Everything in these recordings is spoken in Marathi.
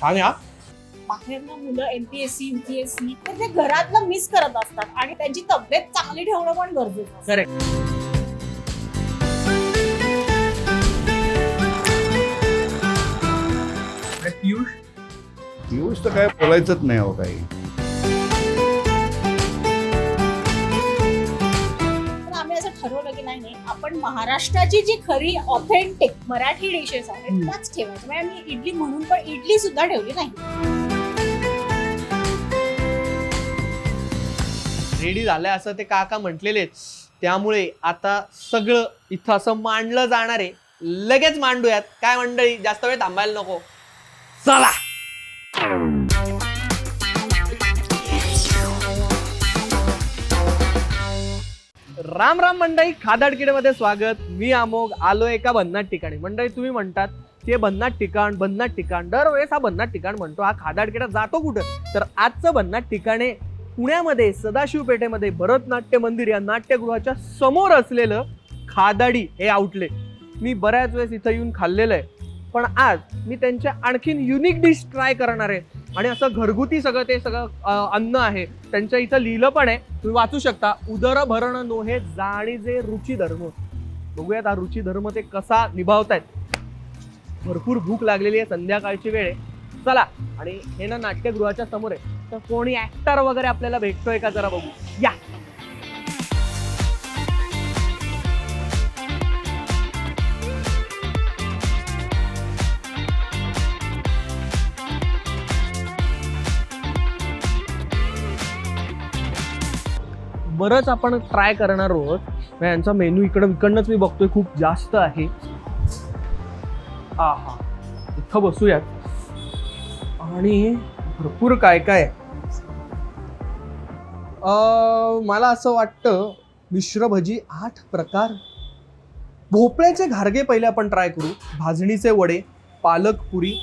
छान हा. बाहेरनं मुलं एमपीएससी युपीएससी तर ते घरातलं मिस करत असतात आणि त्यांची तब्येत चांगली ठेवणं पण गरजेचं असतं. करेक्ट पियुष? पियुष तर काय बोलायचंच नाही हो काही. आपण महाराष्ट्राची जी खरी ऑथेंटिक मराठी डिशेस आहेत. त्याच ठेवायच्या. म्हणजे आम्ही इडली म्हणून पण इडली सुद्धा ठेवली नाही. रेडी झालंय असं ते काका म्हटलेले त्यामुळे आता सगळं इथं असं मांडलं जाणार आहे. लगेच मांडूयात. काय मंडळी जास्त वेळ थांबायला नको. चला! राम राम मंडळी खादाडकिडेमध्ये स्वागत. मी अमोग आलो एका भन्नाट ठिकाणी. मंडळी तुम्ही म्हणतात ते भन्नाट ठिकाण भन्नाट ठिकाण. दरवेळेस हा भन्नाट ठिकाण म्हणतो. हा खादाडकिडा जातो कुठं? तर आजचं भन्नाट ठिकाणे पुण्यामध्ये सदाशिवपेठेमध्ये भरतनाट्य मंदिर या नाट्यगृहाच्या समोर असलेलं खादाडी हे आउटलेट मी बऱ्याच वेळेस इथं येऊन खाल्लेलं आहे. पण आज मी त्यांच्या आणखीन युनिक डिश ट्राय करणार आहे. आणि असं घरगुती सगळं ते सगळं अन्न आहे त्यांच्या इथं लिहिलं पण आहे. तुम्ही वाचू शकता उदर भरण नोहे जाणीजे रुची धर्म. बघूयात हा रुची धर्म ते कसा निभावतायत. भरपूर भूक लागलेली आहे संध्याकाळची वेळ आहे. चला आणि हे ना नाट्यगृहाच्या समोर आहे. तर कोणी ऍक्टर वगैरे आपल्याला भेटतोय का जरा बघू? या! बरंच आपण ट्राय करणार आहोत. यांचा मेनू इकडं इकडनंच मी बघतोय खूप जास्त आहे. हा हा इथं बसूयात. आणि भरपूर काय काय? आहे. मला असं वाटतं मिश्र भजी आठ प्रकार. भोपळ्याचे घारगे पहिले आपण ट्राय करू. भाजणीचे वडे पालक पुरी.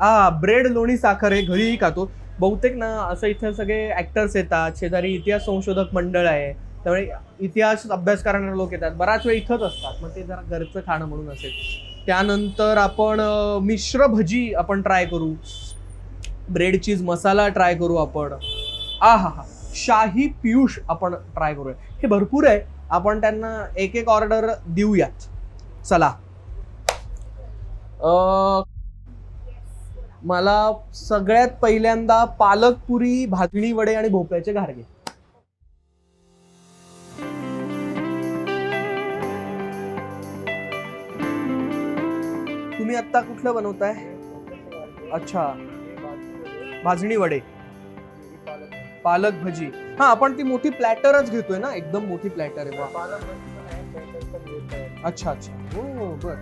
आ ब्रेड लोणी साखर आहे घरीही खातो. बहुतेक ना असं इथं सगळे ऍक्टर्स येतात. शेजारी इतिहास संशोधक मंडळ आहे. त्यामुळे इतिहास अभ्यास करणारे लोक येतात. बराच वेळ इथंच असतात. मग ते जरा घरचं खाणं म्हणून असेल. त्यानंतर आपण मिश्र भजी आपण ट्राय करू. ब्रेड चीज मसाला ट्राय करू आपण. आ हा. हा शाही पियुष आपण ट्राय करूया. हे भरपूर आहे. आपण त्यांना एक एक ऑर्डर देऊयात. चला. मला सगळ्यात पहिल्यांदा पालक पुरी भाजणी वडे आणि भोपळ्याचे घारगे तुम्ही आत्ता कुठलं बनवताय? अच्छा. भाजणी वडे. पालक भजी. हा आपण ती मोठी प्लॅटरच घेतोय ना? एकदम मोठी प्लॅटर आहे. अच्छा अच्छा. हो बर.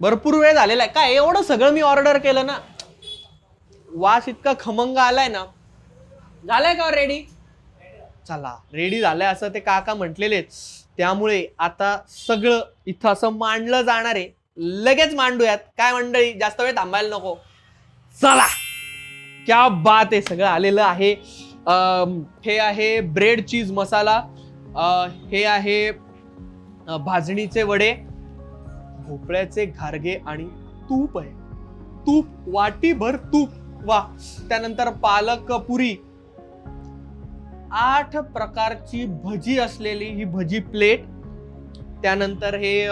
भरपूर वेळ झालेला आहे. काय एवढं सगळं मी ऑर्डर केलं ना. वास इतका खमंग आलाय ना. झालाय का रेडी चला रेडी झालंय असं ते काका म्हटलेले त्यामुळे आता सगळं इथं असं मांडलं जाणार आहे. लगेच मांडूयात. काय मंडळी जास्त वेळ थांबायला नको. चला. क्या बात आहे सगळं आलेलं आहे. हे आहे ब्रेड चीज मसाला. हे आहे भाजणीचे वडे. भोपळ्याचे घारगे आणि तूप आहे. तूप वाटीभर तूप. वा त्यानंतर पालक पुरी. आठ प्रकारची भजी असलेली ही भजी प्लेट त्यानंतर हे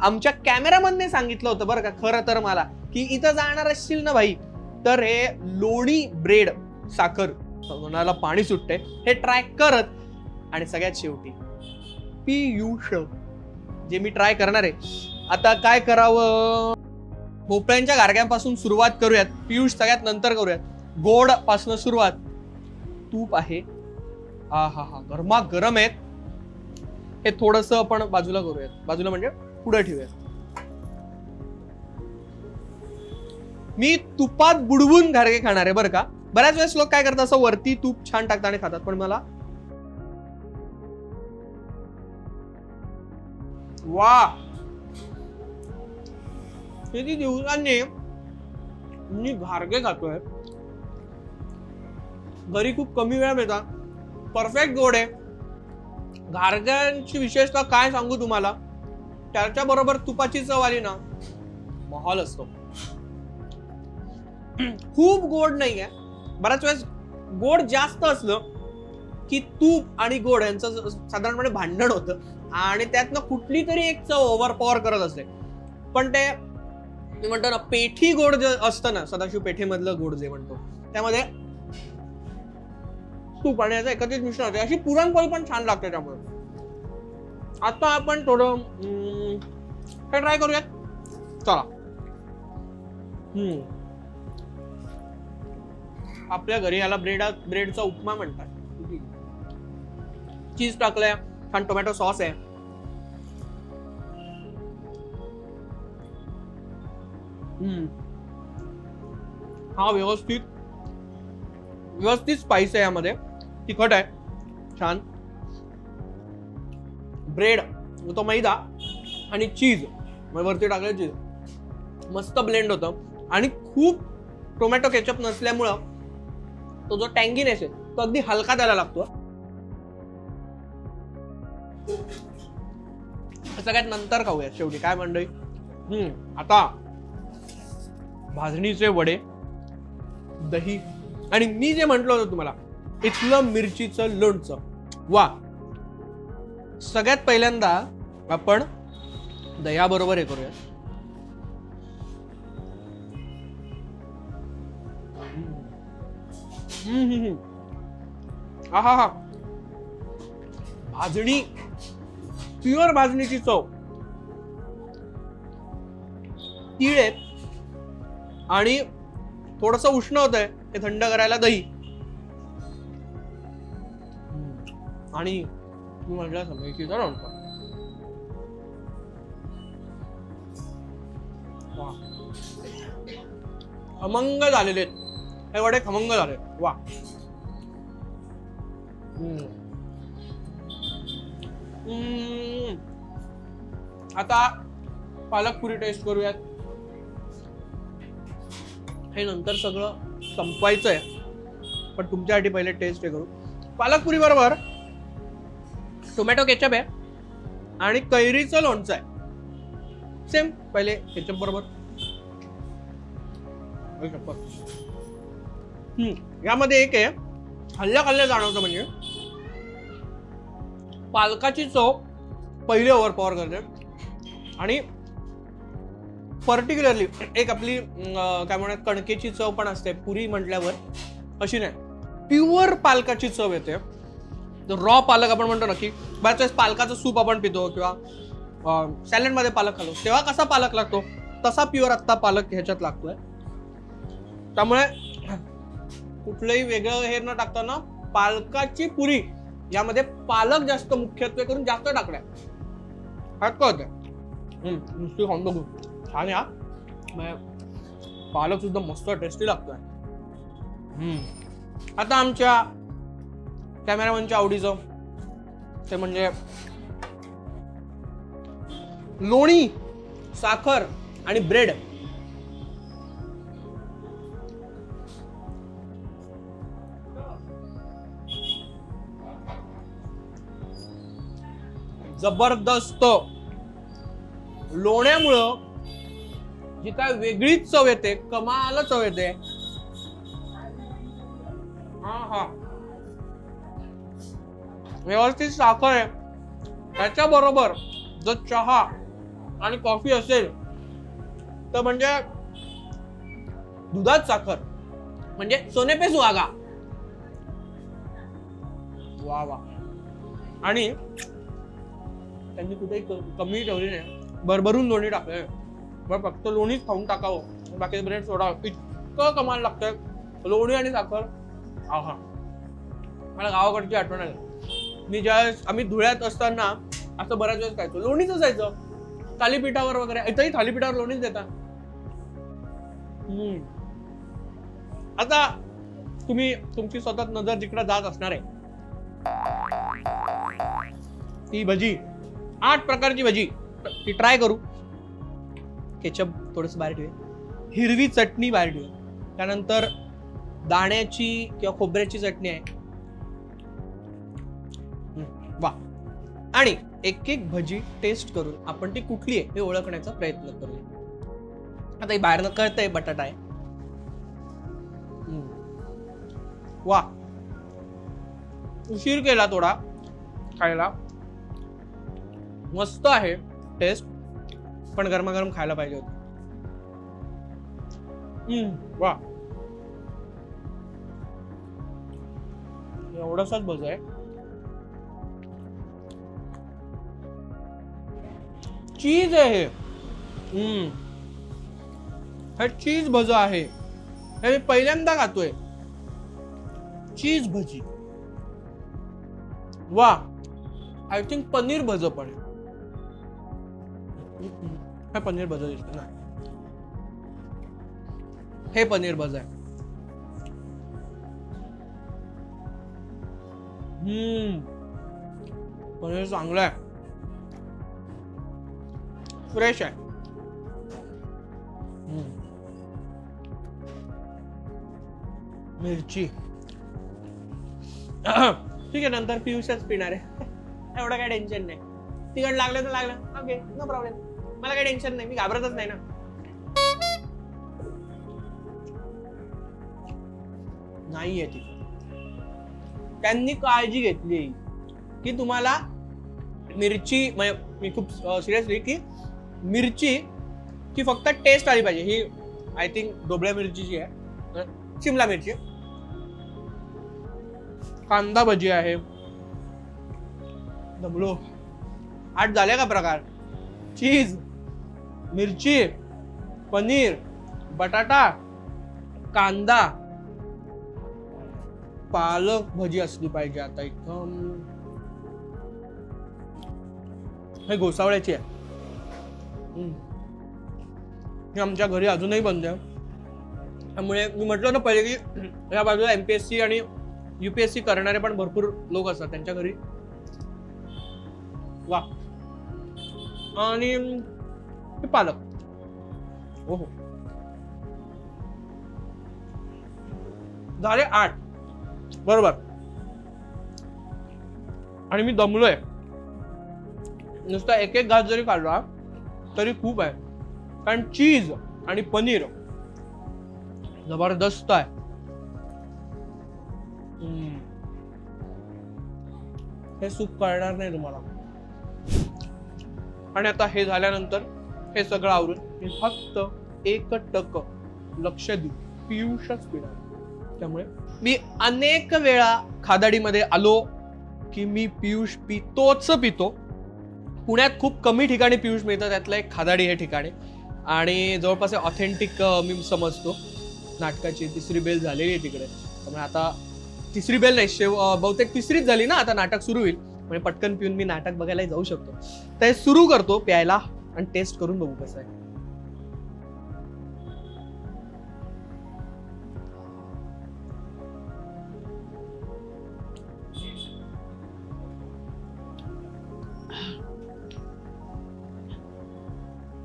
आमच्या कॅमेरामनने सांगितलं होतं बरं का खरं तर मला की इथं जाणार असशील ना भाई? तर हे लोणी ब्रेड साखर. कोणाला पाणी सुटते हे ट्राय करत. आणि सगळ्यात शेवटी पियुष जे मी ट्राय करणार आहे आता काय करावं? भोपळ्यांच्या गारग्यांपासून सुरुवात करूयात. पियुष सगळ्यात नंतर करूयात. गोडपासून सुरुवात. तूप आहे. हा हा हा. गरमा गरम आहेत. हे थोडस आपण बाजूला करूयात. बाजूला म्हणजे पुढे ठेवूयात. मी तुपात बुडवून घारगे खाणार आहे बरं का? बऱ्याच वेळेस लोक काय करतात असं वरती तूप छान टाकतात आणि खातात. पण मला वा! किती दिवसांनी मी घारगे खातोय. घरी खूप कमी वेळ मिळतात. परफेक्ट गोड आहे. घारग्यांची विशेषता काय सांगू तुम्हाला? त्याच्या बरोबर तुपाची चव आली ना महाल असतो. खूप गोड नाहीये. बऱ्याच वेळेस गोड जास्त असलं की तूप आणि गोड यांचं साधारणपणे भांडण होतं. आणि त्यातनं कुठली तरी एक चव ओव्हर पॉवर करत असते. पण ते मी म्हणतो ना पेठी गोड जे असतं ना सदाशिव पेठेमधलं गोड जे म्हणतो त्यामध्ये तूप आणि याचं एकत्रित मिश्रण होते अशी पुरणपोळी पण छान लागते त्यामुळे. आता आपण थोडं काय ट्राय करूयात? चला. हम्म. आपल्या घरी याला ब्रेड ब्रेडचा उपमा म्हणतात. चीज टाकलंय छान टोमॅटो सॉस आहे. हा व्यवस्थित व्यवस्थित स्पाइस आहे यामध्ये. तिखट आहे. छान. ब्रेड तो मैदा आणि चीज वरती टाकलं चीज मस्त ब्लेंड होतं. आणि खूप टोमॅटो केचप नसल्यामुळं तो जो टँगीनेस आहे तो अगदी हलका द्यायला लागतो. सगळ्यात नंतर खाऊया शेवटी. काय मंडळी? हम्म आता भाजणीचे वडे दही आणि मी जे म्हंटल होतं तुम्हाला इथलं मिरचीचं लोणचं. वा. सगळ्यात पहिल्यांदा आपण दह्याबरोबर हे करूया. हा हा हा. भाजणी. प्युअर भाजणीची चव. तिळे आणि थोडस उष्ण होत आहे ते थंड करायला दही. आणि मी म्हटलं समयकीचा लोणचा वा. खमंग झालेले आहेत. हे वडे खमंग झाले वा. हम्म. हम्म. आता पालक पुरी टेस्ट करूयात. हे नंतर सगळं संपवायचं आहे पण तुमच्यासाठी पहिले टेस्ट हे करू. पालक पुरी बरोबर टोमॅटो केचप आहे आणि कैरीचं लोणचं आहे. सेम पहिले केचप बरोबर. यामध्ये एक आहे हल्ल्या खाल्ल्या जाणवतं म्हणजे पालकाची चव पहिले ओव्हर पॉवर करते. आणि पर्टिक्युलरली एक आपली काय म्हणतात कणकेची चव पण असते. पुरी म्हटल्यावर अशी नाही. प्युअर पालकाची चव येते. रॉ पालक आपण म्हणतो ना की बऱ्याच वेळेस पालकाचं सूप आपण पितो किंवा सॅलडमध्ये पालक खातो. तेव्हा कसा पालक लागतो? तसा प्युअर आत्ता पालक ह्याच्यात लागतोय. त्यामुळे कुठलंही वेगळं हे न टाकताना पालकाची पुरी यामध्ये पालक जास्त मुख्यत्वे करून जास्त टाकलाय. हटकं होतं? नुसती खाऊन बघू. छान या पालक सुद्धा मस्त टेस्टी लागतोय हम्म. आता आमच्या कॅमेरामॅनच्या आवडीचं ते म्हणजे लोणी साखर आणि ब्रेड जबरदस्त लोण्यामुळं जी काय वेगळीच चव येते कमाल चव येते. हा हा. व्यवस्थित साखर आहे. त्याच्या बरोबर जर चहा आणि कॉफी असेल तर म्हणजे दुधात साखर. म्हणजे सोने पेस वागा वा वा. आणि त्यांनी कुठेही कमी ठेवली नाही. भरभरून दोन्ही टाकले. बरं फक्त लोणीच खाऊन टाकावं. बाकी ब्रेड सोडा. इतकं कमाल लागतंय. लोणी आणि साखर. आहा मला गावाकडची आठवण आली. मी ज्यावेळेस आम्ही धुळ्यात असताना असं बऱ्याच वेळेस खायचो. लोणीच असायचं. थालीपीठावर वगैरे. इथंही थालीपीठावर लोणीच देतात. हम्म. आता तुम्ही तुमची सतत नजर जिकडे जात असणार आहे. ती भजी. आठ प्रकारची भजी. ती ट्राय करू. केचप थोडस बाहेर ठेवे हिरवी चटणी बाहेर ठेवे त्यानंतर दाण्याची किंवा खोबऱ्याची चटणी आहे. वा. आणि एक एक भजी टेस्ट करून आपण ती कुठली आहे हे ओळखण्याचा प्रयत्न करूया. आता ही बाहेरनं कळतंय बटाटा आहे. वा. उशीर केला थोडा. खायला. मस्त आहे. टेस्ट पण गरमागरम खायला पाहिजे होत. हम्म, वा. एवढासाच भज आहे. चीज आहे. हे हम्म. हे चीज भज आहे. हे मी पहिल्यांदा खातोय. चीज भजी वा. आय थिंक पनीर भज पण आहे. हे पनीर भजा दिसतो ना. हे पनीर भजा. आहे हम्म. पनीर चांगलं आहे. फ्रेश आहे. मिरची. ठीक आहे नंतर पियुषच पिणार आहे. एवढं काय टेन्शन नाही. तिकड लागलं तर लागलं. ओके नो प्रॉब्लेम मला काही टेन्शन नाही मी घाबरतच नाही ना. नाहीये ती. त्यांनी काळजी घेतली की तुम्हाला मिरची म्हणजे मी खूप सिरियसली की मिरची ची फक्त टेस्ट आली पाहिजे. ही आय थिंक डोबळ्या मिरचीची आहे शिमला मिरची. कांदा भजी आहे. दमलो. आठ झाले का प्रकार? चीज. मिरची पनीर बटाटा कांदा. पालक भजी असली पाहिजे आता एकदम हे घोसावळ्याची आहे. हे आमच्या घरी अजूनही बंद आहे. त्यामुळे मी म्हटलं ना पहिले की या बाजूला एम पी एस सी आणि यू पी एस सी करणारे पण भरपूर लोक असतात त्यांच्या घरी. वा. आणि हे पालक. हो हो. झाले आठ. बरोबर. आणि मी दमलोय. नुसता एक एक घास जरी काढला तरी खूप आहे. कारण चीज आणि पनीर जबरदस्त आहे. हम्म. हे सूप कळणार नाही तुम्हाला. आणि आता हे झाल्यानंतर हे सगळं आवरून मी फक्त एक टक लक्ष देऊ पियुषच पिणार त्यामुळे मी अनेक वेळा खादाडीमध्ये आलो की मी पियुष पितोच पितो. पुण्यात खूप कमी ठिकाणी पियुष मिळतं त्यातलं एक खादाडी हे ठिकाणी आणि जवळपास ऑथेंटिक मी समजतो. नाटकाची तिसरी बेल झालेली आहे तिकडे. त्यामुळे आता तिसरी बेल नाही शेव बहुतेक तिसरीच झाली ना आता नाटक सुरू होईल. म्हणजे पटकन पिऊन मी नाटक बघायला जाऊ शकतो. तर हे सुरू करतो प्यायला. आणि टेस्ट करून बघू कसं आहे.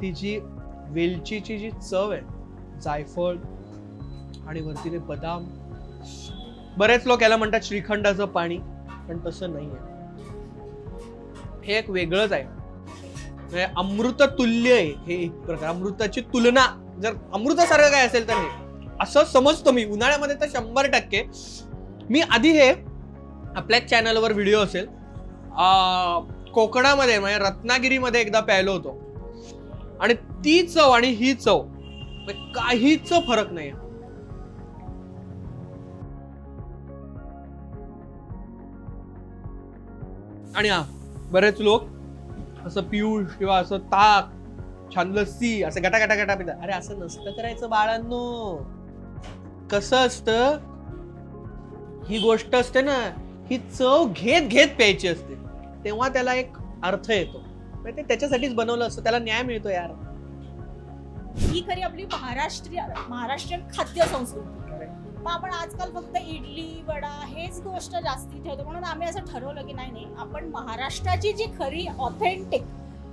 ती जी वेलचीची जी चव आहे जायफळ आणि वरतीने बदाम बरेच लोक याला म्हणतात श्रीखंडाचं पाणी पण तसं नाही आहे हे एक वेगळंच आहे. म्हणजे अमृततुल्य आहे हे एक प्रकार. अमृताची तुलना जर अमृतासारखं काय असेल तर हे. असं समजतो मी. उन्हाळ्यामध्ये तर शंभर टक्के. मी आधी हे आपल्याच चॅनलवर व्हिडिओ असेल कोकणामध्ये म्हणजे रत्नागिरीमध्ये एकदा प्यायलो होतो. आणि ती चव आणि ही चव म्हणजे काहीच फरक नाही आणि हा बरेच लोक असं पियुष किंवा असं ताक छान लस्सी असं गटा गटा गटा पिता. अरे असं नसतं करायचं बाळांनो. कसं असतं? ही गोष्ट असते ना ही चव घेत घेत प्यायची असते. तेव्हा त्याला एक अर्थ येतो. म्हणजे ते त्याच्यासाठीच बनवलं असतं त्याला न्याय मिळतो यार. ही खरी आपली महाराष्ट्रीय महाराष्ट्रीयन खाद्य संस्कृती मग आपण आजकाल फक्त इडली वडा हेच गोष्ट जास्ती ठेवतो म्हणून आम्ही असं ठरवलं की नाही नाही आपण महाराष्ट्राची जी खरी ऑथेंटिक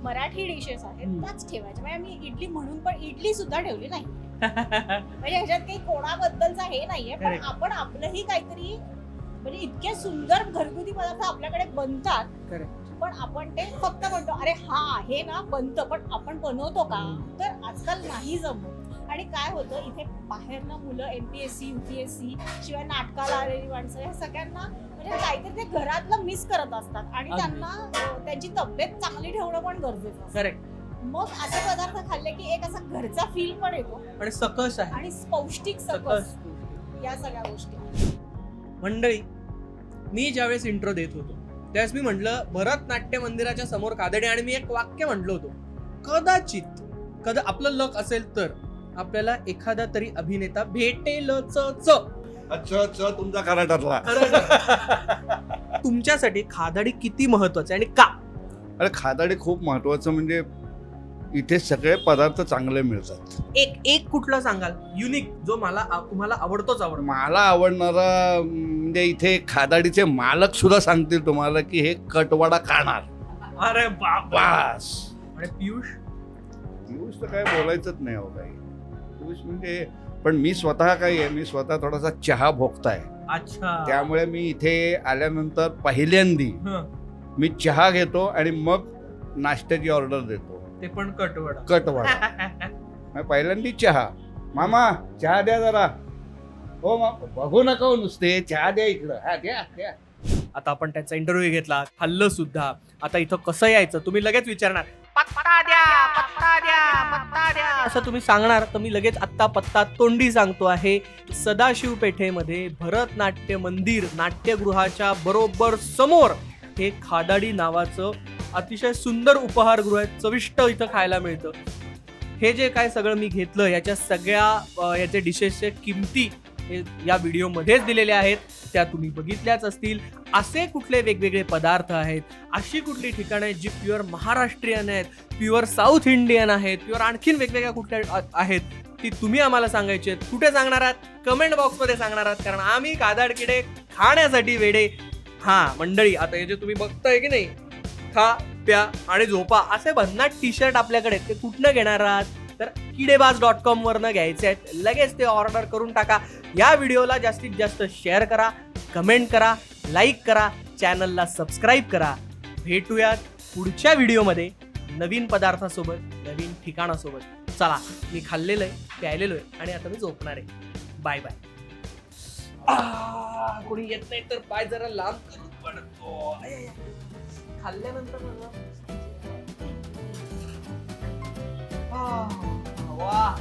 मराठी डिशेस आहेत. त्याच ठेवायच्या म्हणजे आम्ही इडली म्हणून पण इडली सुद्धा ठेवली नाही म्हणजे ह्याच्यात काही कोणाबद्दलचा हे नाहीये पण. आपण आपलंही काहीतरी म्हणजे इतके सुंदर घरगुती पदार्थ आपल्याकडे बनतात. पण आपण ते फक्त म्हणतो अरे हा हे ना बनतं पण आपण बनवतो का. तर आजकाल नाही जमत आणि काय होतं इथे बाहेरनं मुलं एमपीएससी युपीएससी शिवाय नाटकाला आलेली माणसं या सगळ्यांना म्हणजे काहीतरी ते घरातलं मिस करत असतात. आणि. त्यांना त्यांची तब्येत चांगली ठेवणं पण गरजेचं असतं. करेक्ट मग असे पदार्थ खाल्ले की एक असा घरचा फील पण येतो. आणि सकस आहे. आणि पौष्टिक सकस. या सगळ्या गोष्टी. मंडळी मी ज्यावेळेस इंट्रो देत होतो त्यावेळेस मी म्हटलं भरतनाट्य मंदिराच्या समोर कादडे आणि मी एक वाक्य म्हटलं होतो. कदाचित कदा आपलं लक असेल तर आपल्याला एखादा तरी अभिनेता भेटेलच अच्छा अच्छा तुमचा कराटातला तुमच्यासाठी खादाडी किती महत्वाचं आहे आणि का? अरे खादाडे खूप महत्वाचं म्हणजे इथे सगळे पदार्थ चांगले मिळतात. एक एक कुठलं सांगाल? युनिक जो मला आ- तुम्हाला आवडतोच आवडतो. मला आवडणारा म्हणजे इथे खादाडीचे मालक सुद्धा सांगतील तुम्हाला की हे कटवाडा खाणार. अरे बाबा बस. आणि पियुष? पियुष तर काय बोलायचंच नाही हो काही पियुष म्हणजे पण मी स्वतः काय आहे मी स्वतः थोडासा चहा भोगताय. अच्छा. त्यामुळे मी इथे आल्यानंतर पहिल्यांदी मी चहा घेतो आणि मग नाश्त्याची ऑर्डर देतो. ते पण कटवडा. कटवाडा. पहिल्यांदी चहा. मामा चहा द्या जरा. हो मा बघू नका हो नुसते. चहा द्या इकडं. हा द्या द्या. आता आपण त्याचा इंटरव्ह्यू घेतला. खाल्लं सुद्धा. आता इथं कसं यायचं? तुम्ही लगेच विचारणार. पत्ता द्या पत्ता द्या पत्ता द्या. असं तुम्ही सांगणार तर मी लगेच आत्ता पत्ता तोंडी सांगतो आहे. सदाशिव पेठेमध्ये भरतनाट्य मंदिर नाट्यगृहाच्या बरोबर समोर हे खादाडी नावाचं अतिशय सुंदर उपहारगृह आहे चविष्ट इथं खायला मिळतं. हे जे काय सगळं मी घेतलं याच्या सगळ्या याचे डिशेसचे किमती हे या व्हिडिओमध्येच दिलेल्या आहेत. त्या तुम्ही बघितल्याच असतील. असे कुठले वेगवेगळे पदार्थ आहेत? अशी कुठली ठिकाणं आहेत जी प्युअर महाराष्ट्रीयन आहेत? प्युअर साऊथ इंडियन आहेत? प्युअर आणखीन वेगवेगळ्या कुठल्या आहेत? ती तुम्ही आम्हाला सांगायची आहेत. कुठे सांगणार आहात? कमेंट बॉक्समध्ये सांगणार आहात. कारण आम्ही कादाड किडे खाण्यासाठी वेडे. हां मंडळी आता हे जे तुम्ही बघताय की नाही खा प्या आणि झोपा असे भन्नाट टी शर्ट आपल्याकडे ते कुठनं घेणार आहात? किडेबाज डॉट कॉम वरनं घ्यायचे आहेत. लगेच ते ऑर्डर करून टाका. या व्हिडिओला जास्तीत जास्त शेअर करा कमेंट करा लाईक करा चॅनलला सबस्क्राईब करा. भेटूयात पुढच्या व्हिडिओमध्ये नवीन पदार्थासोबत नवीन ठिकाणासोबत. चला मी खाल्लेलं आहे प्यायलेलो आहे आणि आता मी झोपणार आहे. बाय बाय कोणी येत नाही तर पाय जरा लांब पडतो. खाल्ल्यानंतर 好啊。